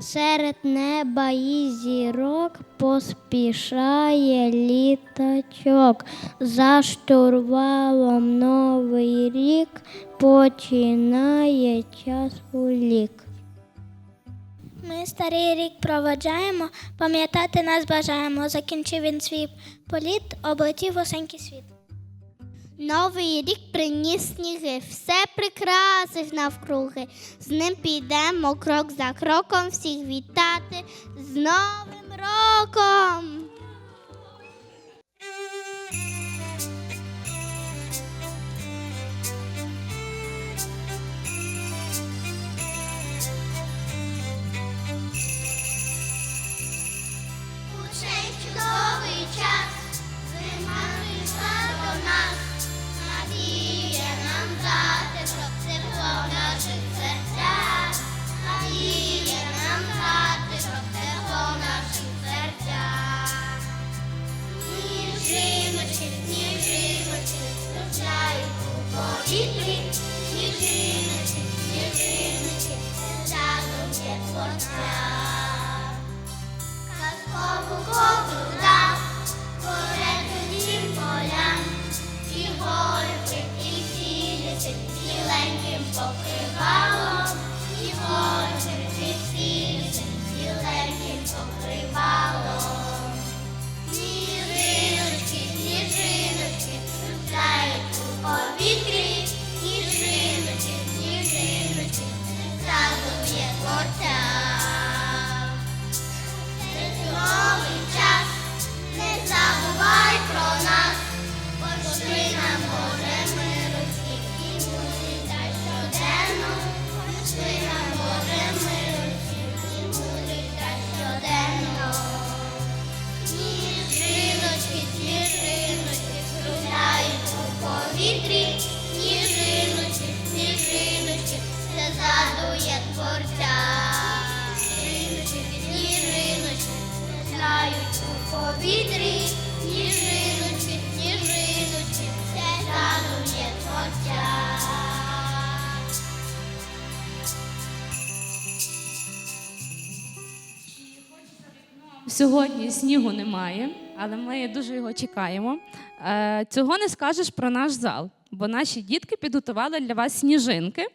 Серед неба і зірок поспішає літачок. За штурвалом новий рік починає час у лік. Ми старий рік проводжаємо, пам'ятати нас бажаємо. Закінчив він свій політ, облетів осенький світ. Новий рік приніс сніги, все прикрасив навкруги. З ним підемо крок за кроком всіх вітати з Новим роком. Сьогодні снігу немає, але ми дуже його чекаємо. Е, Цього не скажеш про наш зал, бо наші дітки підготували для вас сніжинки.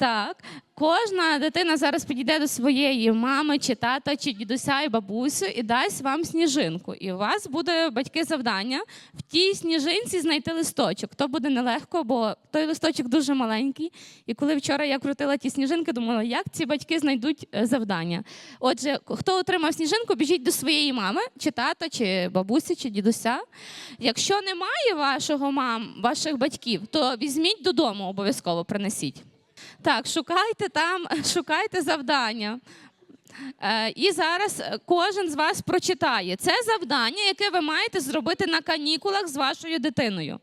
Так, кожна дитина зараз підійде до своєї мами, чи тата, чи дідуся і бабусю і дасть вам сніжинку. І у вас буде батьки завдання в тій сніжинці знайти листочок. То буде нелегко, бо той листочок дуже маленький. І коли вчора я крутила ті сніжинки, думала, як ці батьки знайдуть е, завдання. Отже, хто отримав сніжинку, біжіть до своєї мами, чи тата, чи бабусі, чи дідуся. Якщо немає вашого мам, ваших батьків, то візьміть додому, обов'язково принесіть. Так, шукайте там, шукайте завдання. Е, і зараз е, кожен з вас прочитає. Це завдання, яке ви маєте зробити на канікулах з вашою дитиною.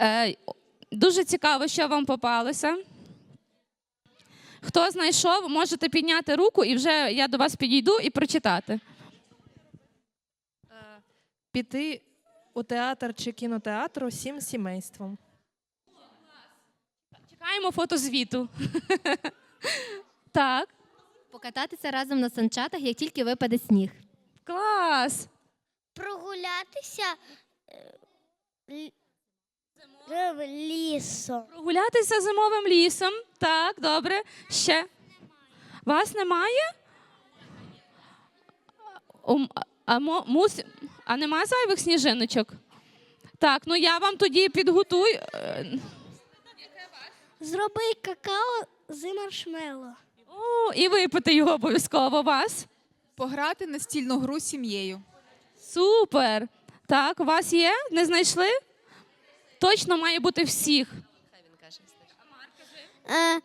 Е, дуже цікаво, що вам попалося. Хто знайшов, можете підняти руку, і вже я до вас підійду і прочитати. Піти у театр чи кінотеатр усім сімейством. Чекаємо фотозвіту. так, Покататися разом на санчатах, як тільки випаде сніг. клас. Прогулятися лісом. Прогулятися зимовим лісом. Так, добре. Ще. Вас немає? А, мо- мус... а нема зайвих сніжиночок? Так, ну я вам тоді підготую. е, Зроби какао з маршмеллоу. О, і випити його обов'язково вас. Пограти настільну гру з сім'єю. Супер. Так, у вас є? Не знайшли? Точно має бути всіх. Е,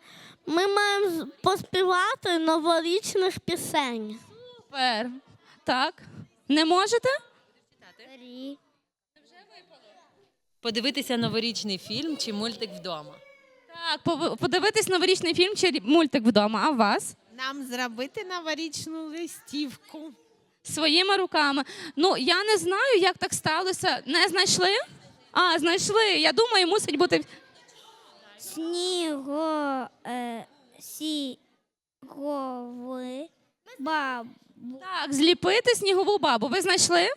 ми маємо поспівати новорічних пісень. Супер. Так. Не можете? Подивитися новорічний фільм чи мультик вдома. Так, пов- подивитись новорічний фільм чи мультик вдома, а у вас? Нам зробити новорічну листівку. Своїми руками. Ну, я не знаю, як так сталося. Не знайшли? А, знайшли. Я думаю, мусить бути. Сніго е, сігови бабу. Так, зліпити снігову бабу. Ви знайшли?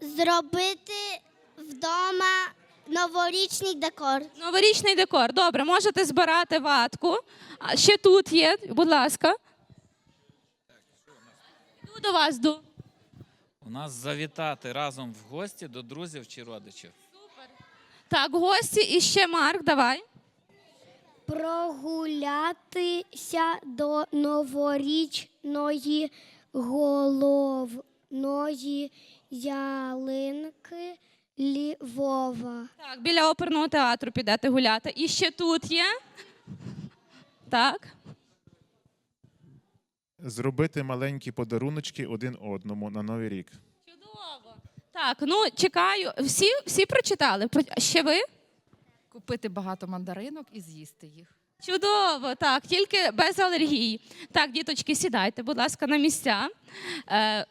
Зробити вдома новорічний декор. Новорічний декор. Добре, можете збирати ватку. А ще тут є, будь ласка. Йду до вас, ду. У нас завітати разом в гості до друзів чи родичів. Так, гості і ще Марк, давай. Прогулятися до новорічної головної ялинки Львова. Так, біля оперного театру підете гуляти. І ще тут є. Так. Зробити маленькі подаруночки один одному на Новий рік. Чудово. Так, ну чекаю. Всі, всі прочитали. Про- Ще ви? Купити багато мандаринок і з'їсти їх. Чудово, так, тільки без алергії. Так, діточки, сідайте, будь ласка, на місця. Е,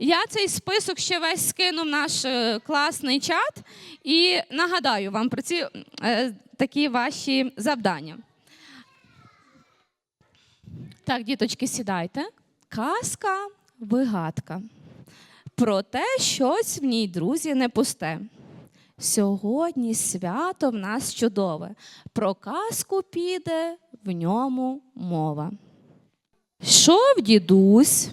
я цей список ще весь скину в наш е, класний чат і нагадаю вам про ці е, такі ваші завдання. Так, діточки, сідайте. Казка, вигадка. Проте щось в ній, друзі, не пусте. Сьогодні свято в нас чудове. Про казку піде в ньому мова. Йшов дідусь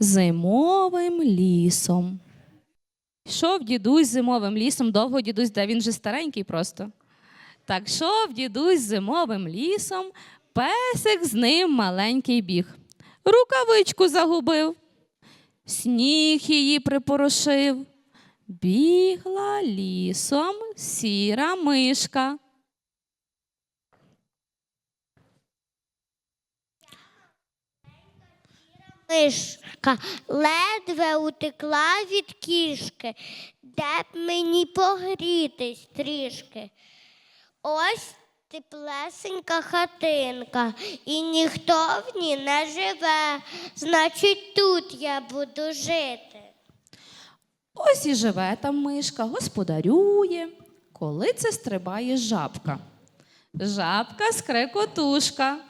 зимовим лісом. Йшов дідусь зимовим лісом, довго дідусь, де він же старенький просто. Так йшов дідусь зимовим лісом, песик з ним маленький біг. Рукавичку загубив, сніг її припорошив. Бігла лісом сіра мишка. Мишка ледве утекла від кішки, де б мені погрітись трішки. Ось теплесенька хатинка, і ніхто в ній не живе. Значить, тут я буду жити. Ось і живе там мишка, господарює, коли це стрибає жабка. Жабка скрекотушка.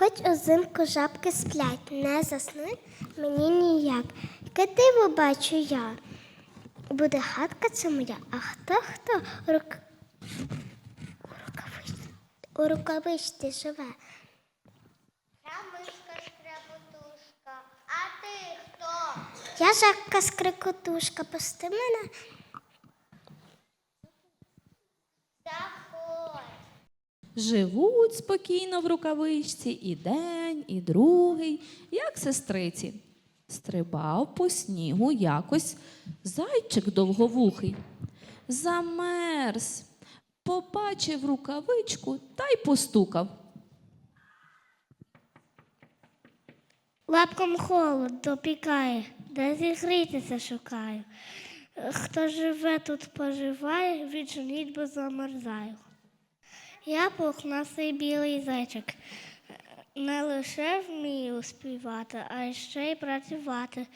Хоч узимку жабки сплять, не заснуть мені ніяк. Яке диво бачу я. Буде хатка це моя, а хто хто у, рук... у, рукавичці... живе. А ти хто? Я жабка скрикотушка, пусти мене. Заходь. Живуть спокійно в рукавичці і день, і другий, як сестриці. Стрибав по снігу якось зайчик довговухий. Замерз, побачив рукавичку та й постукав. Лапком холод допікає, де зігрітися шукаю. Хто живе тут поживає, відженіть, бо замерзаю. Я пухнастий білий зайчик. Не лише вмію співати, а ще й працювати.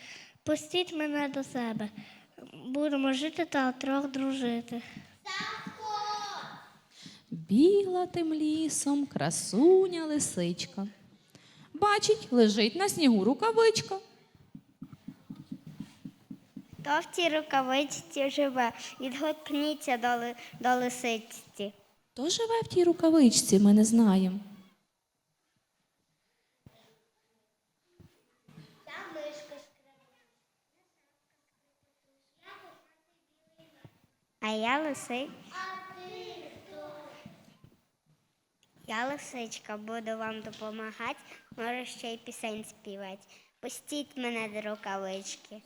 Пустіть мене до себе. Будемо жити та трьох дружити. Бігла тим лісом красуня лисичка. Бачить, лежить на снігу рукавичка. Хто в цій рукавичці живе? Відгукніться до, до лисичці. Хто живе в тій рукавичці, ми не знаємо. А я лисик. Я лисичка, буду вам допомагати, можу ще й пісень співати. Пустіть мене до рукавички.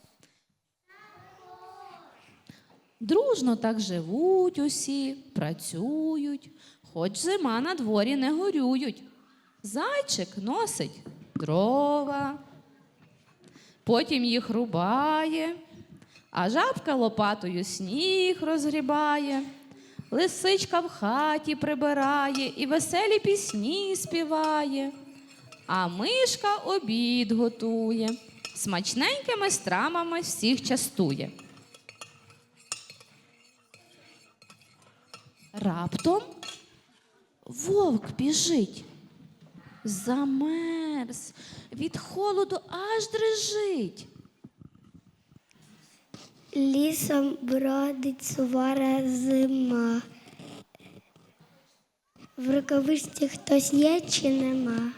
Дружно так живуть усі, працюють, хоч зима на дворі не горюють. Зайчик носить дрова, потім їх рубає, а жабка лопатою сніг розгрібає, лисичка в хаті прибирає і веселі пісні співає, а мишка обід готує, смачненькими стравами всіх частує. Раптом вовк біжить. Замерз, від холоду аж дрижить. Лісом бродить сувора зима. В рукавичці хтось є чи нема?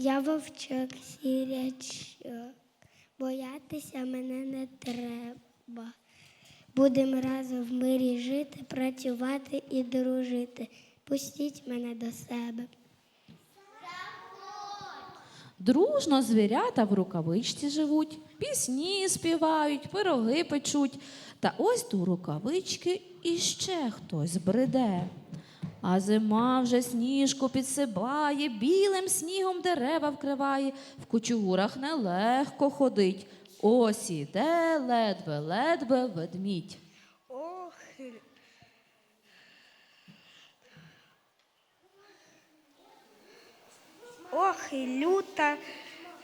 Я вовчок сірячок, боятися мене не треба. Будем разом в мирі жити, працювати і дружити. Пустіть мене до себе. Дружно звірята в рукавичці живуть, пісні співають, пироги печуть. Та ось до рукавички іще хтось бреде. А зима вже сніжку підсипає, білим снігом дерева вкриває, в кучугурах нелегко ходить. Ось іде ледве-ледве ведмідь. Ох. Ох, і люта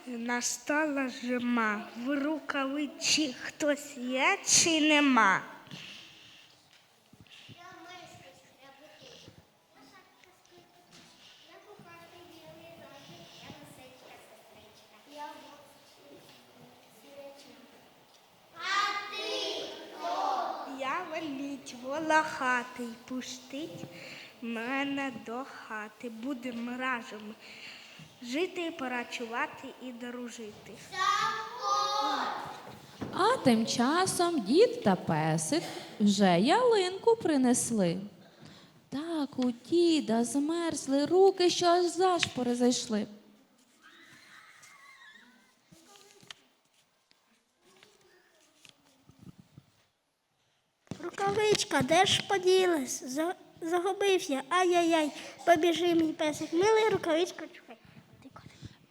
настала зима. В рукавичі хтось є чи нема? Я веліть волохатий, пустить мене до хати. Будем разом жити, працювати і дружити. А тим часом дід та песик вже ялинку принесли. Так у діда змерзли руки, що аж зашпори зайшли. Рукавичка, де ж поділась? За- Загубився, ай-яй-яй, побіжи мій песик, милий рукавичка, чекай.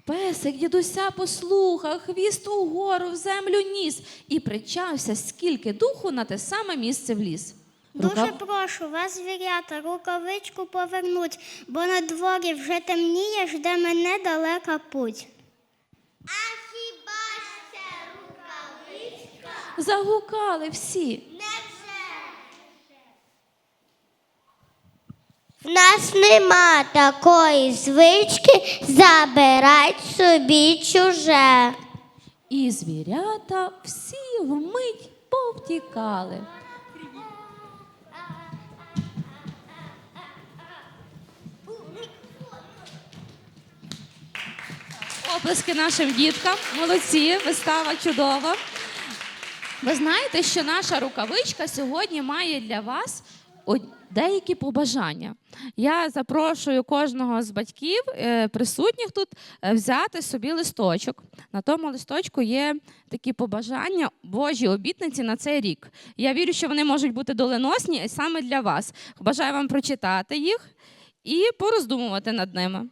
Песик дідуся послухав, хвіст угору в землю ніс і причався, скільки духу на те саме місце вліз. Дуже Рукав- прошу вас, звірята, рукавичку повернуть, бо на дворі вже темніє, жде мене далека путь. А хіба ж це рукавичка? Загукали всі. В нас нема такої звички забирать собі чуже. І звірята всі вмить повтікали. Оплески нашим діткам. Молодці, вистава чудова. Ви знаєте, що наша рукавичка сьогодні має для вас деякі побажання. Я запрошую кожного з батьків, е, присутніх тут, е, взяти собі листочок. На тому листочку є такі побажання, Божі обітниці на цей рік. Я вірю, що вони можуть бути доленосні саме для вас. Бажаю вам прочитати їх і пороздумувати над ними.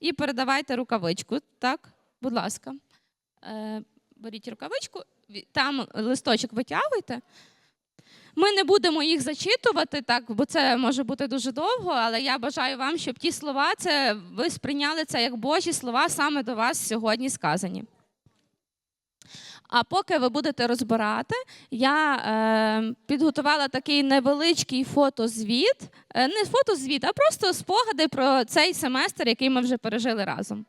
І передавайте рукавичку. Так, будь ласка. Е, беріть рукавичку, там листочок витягуйте. Ми не будемо їх зачитувати, так, бо це може бути дуже довго, але я бажаю вам, щоб ті слова, це, ви сприйняли це як Божі слова саме до вас сьогодні сказані. А поки ви будете розбирати, я е, підготувала такий невеличкий фотозвіт. Е, не фотозвіт, а просто спогади про цей семестр, який ми вже пережили разом.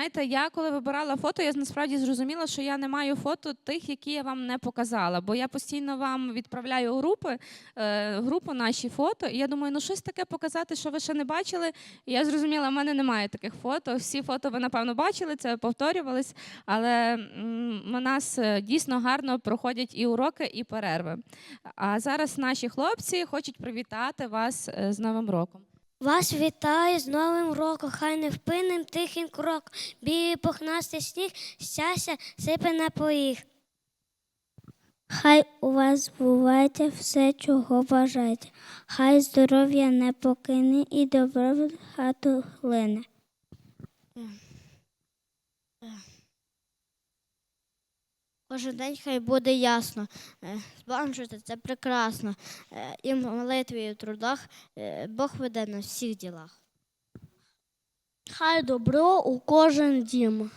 Знаєте, я коли вибирала фото, я насправді зрозуміла, що я не маю фото тих, які я вам не показала. Бо я постійно вам відправляю групи, е, групу наші фото. І я думаю, ну щось таке показати, що ви ще не бачили. І я зрозуміла, в мене немає таких фото. Всі фото ви, напевно, бачили, це повторювались. Але у нас е, дійсно гарно проходять і уроки, і перерви. А зараз наші хлопці хочуть привітати вас е, з Новим роком. Вас вітаю з Новим роком, хай невпинним тихим крок, білий пухнастий сніг, щастя сипе на поріг. Хай у вас збувається все, чого бажаєте. Хай здоров'я не покине і добро хату глине. Кожен день хай буде ясно. Е, Збанжити це прекрасно. Е, І в молитві, і в трудах е, Бог веде на всіх ділах. Хай добро у кожен дім.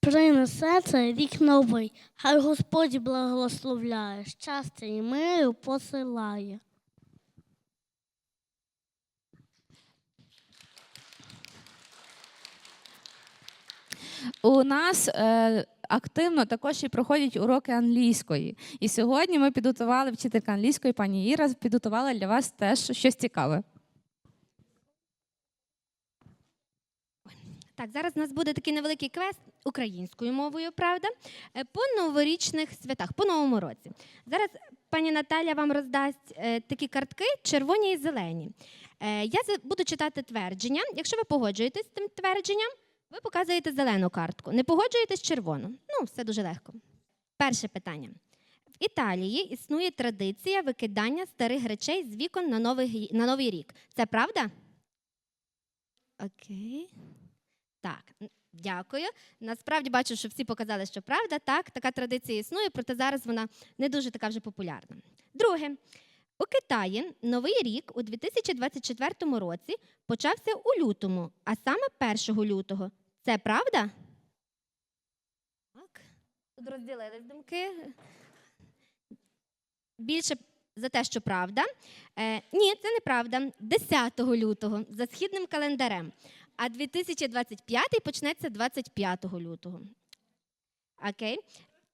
Принесе це рік новий, хай Господь благословляє, щастя і миру посилає. У нас е, активно також і проходять уроки англійської. І сьогодні ми підготували вчителька англійської, пані Іра, підготувала для вас теж щось цікаве. Так, зараз у нас буде такий невеликий квест українською мовою, правда? Е, По новорічних святах, по новому році. Зараз пані Наталя вам роздасть е, такі картки, червоні і зелені. Е, я за- буду читати твердження. Якщо ви погоджуєтесь з тим твердженням, ви показуєте зелену картку. Не погоджуєтесь червону. Ну, все дуже легко. Перше питання. В Італії існує традиція викидання старих речей з вікон на новий, на новий рік. Це правда? Окей. Так, дякую. Насправді бачу, що всі показали, що правда. Так, така традиція існує, проте зараз вона не дуже така вже популярна. Друге, у Китаї новий рік у 2024 році почався у лютому, а саме 1 лютого. Це правда? Так. Тут розділились думки. Більше за те, що правда. Е, ні, це неправда. 10 лютого за східним календарем. А 2025 почнеться 25 лютого. Окей.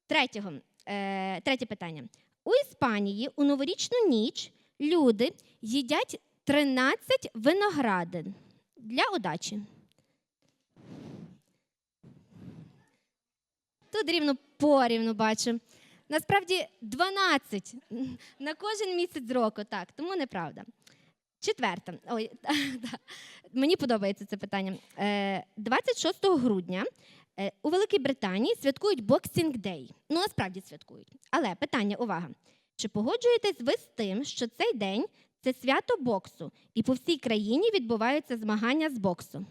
Третього, е, третє питання. У Іспанії у новорічну ніч люди їдять 13 виноградин для удачі. Тут рівно порівну бачу. Насправді 12 на кожен місяць року, так, тому неправда. Четверте. Ой. Мені подобається це питання. Е, 26 грудня е, у Великій Британії святкують Boxing Day. Ну, насправді святкують. Але питання, увага. Чи погоджуєтесь ви з тим, що цей день це свято боксу, і по всій країні відбуваються змагання з боксу?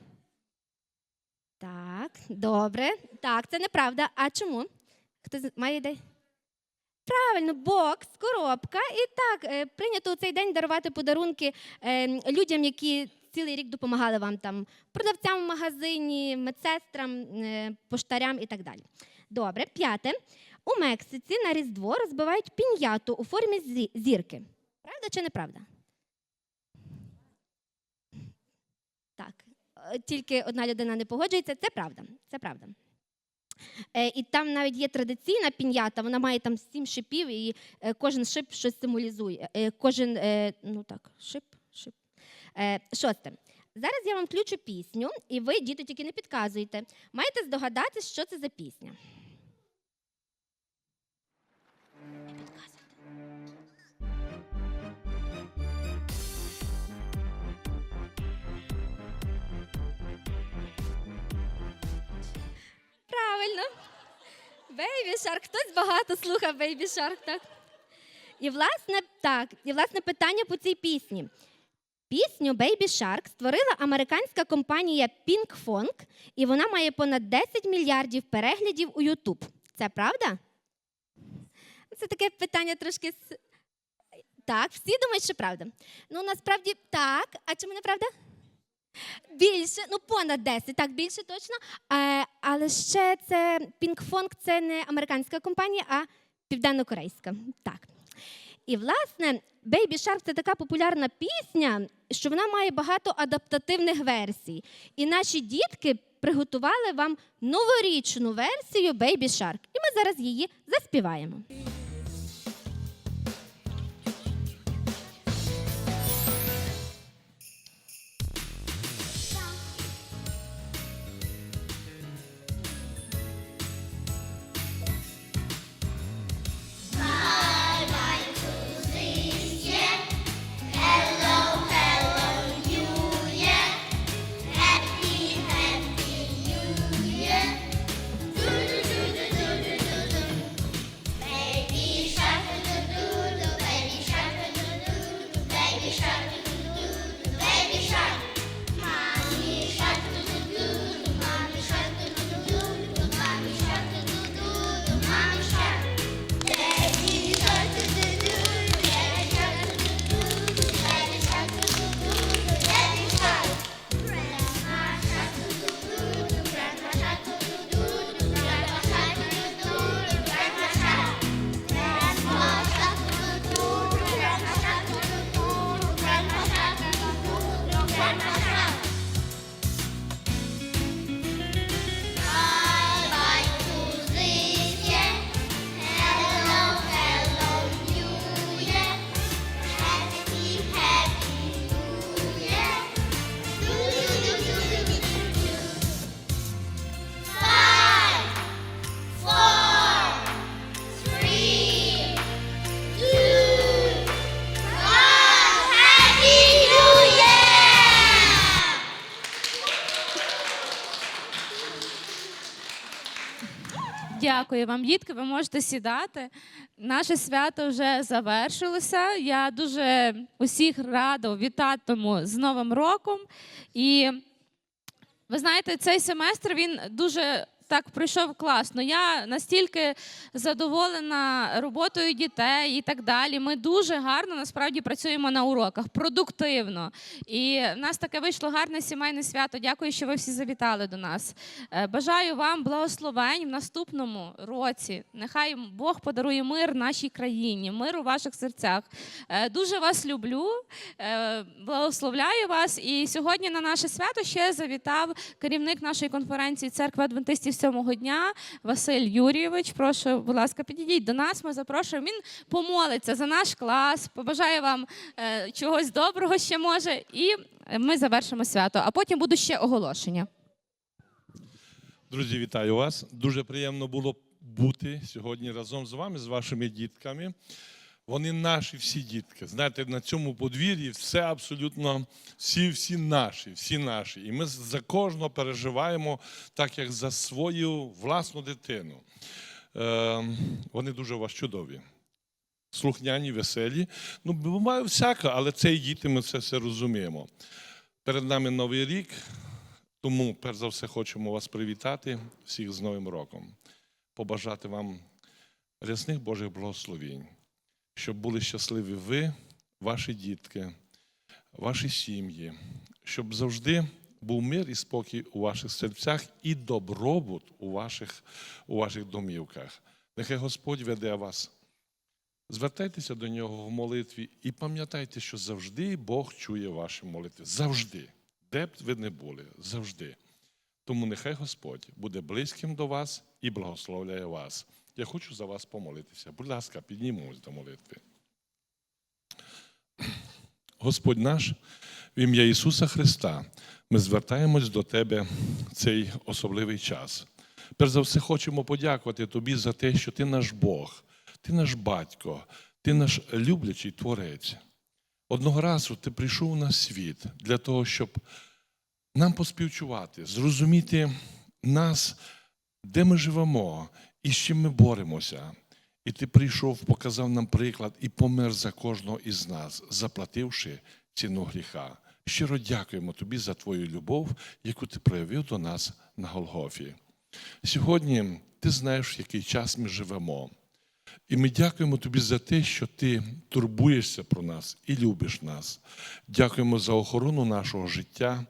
Так, добре. Так, це неправда. А чому? Хто має ідею? Правильно, бокс, коробка. І так, е, прийнято у цей день дарувати подарунки е, людям, які цілий рік допомагали вам там, продавцям в магазині, медсестрам, е, поштарям і так далі. Добре, п'яте. У Мексиці на Різдво розбивають піньяту у формі зірки. Правда чи неправда? Так, е, тільки одна людина не погоджується. Це правда. Це правда. Е, і там навіть є традиційна пінята, вона має там сім шипів, і кожен шип щось символізує. Кожен, ну так, шип, шип. Е, шосте. Зараз я вам включу пісню, і ви, діти, тільки не підказуєте. Маєте здогадатись, що це за пісня. Правильно. Бейбі Шарк. Хтось багато слухав Бейбі Шарк, так? І власне, так, і власне питання по цій пісні. Пісню Baby Shark створила американська компанія Pink Fong, і вона має понад 10 мільярдів переглядів у YouTube. Це правда? Це таке питання трошки. Так, всі думають, що правда. Ну, насправді так. А чому не правда? Більше, ну понад 10, так, більше точно. Е, але ще це Pink Fong це не американська компанія, а південнокорейська. Так. І, власне, Baby Shark – це така популярна пісня, що вона має багато адаптативних версій. І наші дітки приготували вам новорічну версію Baby Shark. І ми зараз її заспіваємо. Дякую вам, дітки. Ви можете сідати. Наше свято вже завершилося. Я дуже усіх рада вітатиму з Новим роком. І ви знаєте, цей семестр він дуже так пройшов класно. Я настільки задоволена роботою дітей і так далі. Ми дуже гарно насправді працюємо на уроках, продуктивно. І в нас таке вийшло гарне сімейне свято. Дякую, що ви всі завітали до нас. Е, Бажаю вам благословень в наступному році. Нехай Бог подарує мир нашій країні, мир у ваших серцях. Е, Дуже вас люблю, е, благословляю вас. І сьогодні на наше свято ще завітав керівник нашої конференції церкви Адвентистів сьомого дня Василь Юрійович. Прошу, будь ласка, підійдіть до нас. Ми запрошуємо. Він помолиться за наш клас, побажає вам е, чогось доброго ще може. І ми завершимо свято. А потім будуть ще оголошення. Друзі, вітаю вас. Дуже приємно було бути сьогодні разом з вами, з вашими дітками. Вони наші всі дітки. Знаєте, на цьому подвір'ї все абсолютно всі, всі наші, всі наші. І ми за кожного переживаємо так, як за свою власну дитину. Е, вони дуже у вас чудові. Слухняні, веселі. Ну, буває всяке, але це і діти, ми це все розуміємо. Перед нами новий рік. Тому, перш за все, хочемо вас привітати всіх з Новим роком, побажати вам рясних Божих благословень, щоб були щасливі ви, ваші дітки, ваші сім'ї, щоб завжди був мир і спокій у ваших серцях і добробут у ваших, у ваших домівках. Нехай Господь веде вас. Звертайтеся до нього в молитві і пам'ятайте, що завжди Бог чує ваші молитви. Завжди. Де б ви не були, завжди. Тому нехай Господь буде близьким до вас і благословляє вас. Я хочу за вас помолитися. Будь ласка, піднімемось до молитви. Господь наш, в ім'я Ісуса Христа, ми звертаємось до Тебе в цей особливий час. Перш за все, хочемо подякувати Тобі за те, що Ти наш Бог, Ти наш батько, Ти наш люблячий Творець. Одного разу ти прийшов на світ для того, щоб нам поспівчувати, зрозуміти нас, де ми живемо і з чим ми боремося. І ти прийшов, показав нам приклад і помер за кожного із нас, заплативши ціну гріха. Щиро дякуємо тобі за твою любов, яку ти проявив до нас на Голгофі. Сьогодні ти знаєш, в який час ми живемо. І ми дякуємо тобі за те, що ти турбуєшся про нас і любиш нас. Дякуємо за охорону нашого життя,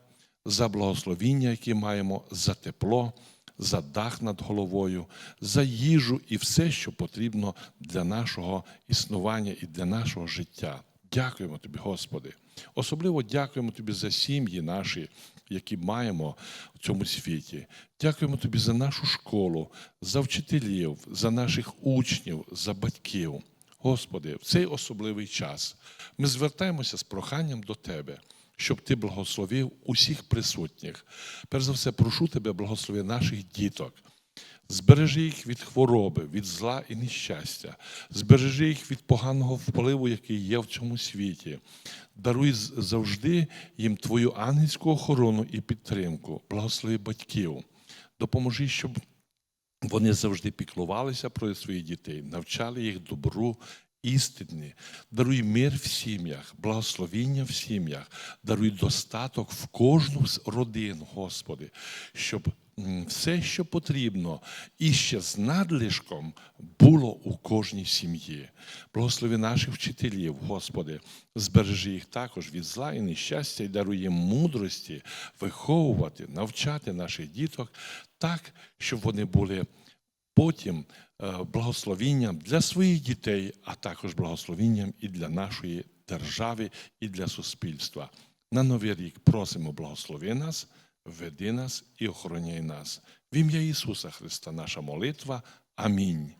за благословіння, яке маємо, за тепло, за дах над головою, за їжу і все, що потрібно для нашого існування і для нашого життя. Дякуємо тобі, Господи. Особливо дякуємо тобі за сім'ї наші, які маємо в цьому світі. Дякуємо тобі за нашу школу, за вчителів, за наших учнів, за батьків. Господи, в цей особливий час ми звертаємося з проханням до Тебе, щоб Ти благословив усіх присутніх. Перш за все, прошу Тебе, благослови наших діток. Збережи їх від хвороби, від зла і нещастя, збережи їх від поганого впливу, який є в цьому світі. Даруй завжди їм Твою ангельську охорону і підтримку, благослови батьків. Допоможи, щоб вони завжди піклувалися про своїх дітей, навчали їх добру, істині. Даруй мир в сім'ях, благословіння в сім'ях, даруй достаток в кожну з родин, Господи, щоб все, що потрібно, і ще з надлишком було у кожній сім'ї. Благослови наших вчителів, Господи, збережи їх також від зла і нещастя і даруй їм мудрості виховувати, навчати наших діток так, щоб вони були потім е, благословінням для своїх дітей, а також благословінням і для нашої держави, і для суспільства. На новий рік просимо благослови нас, веди нас і охороняй нас. В ім'я Ісуса Христа наша молитва. Амінь.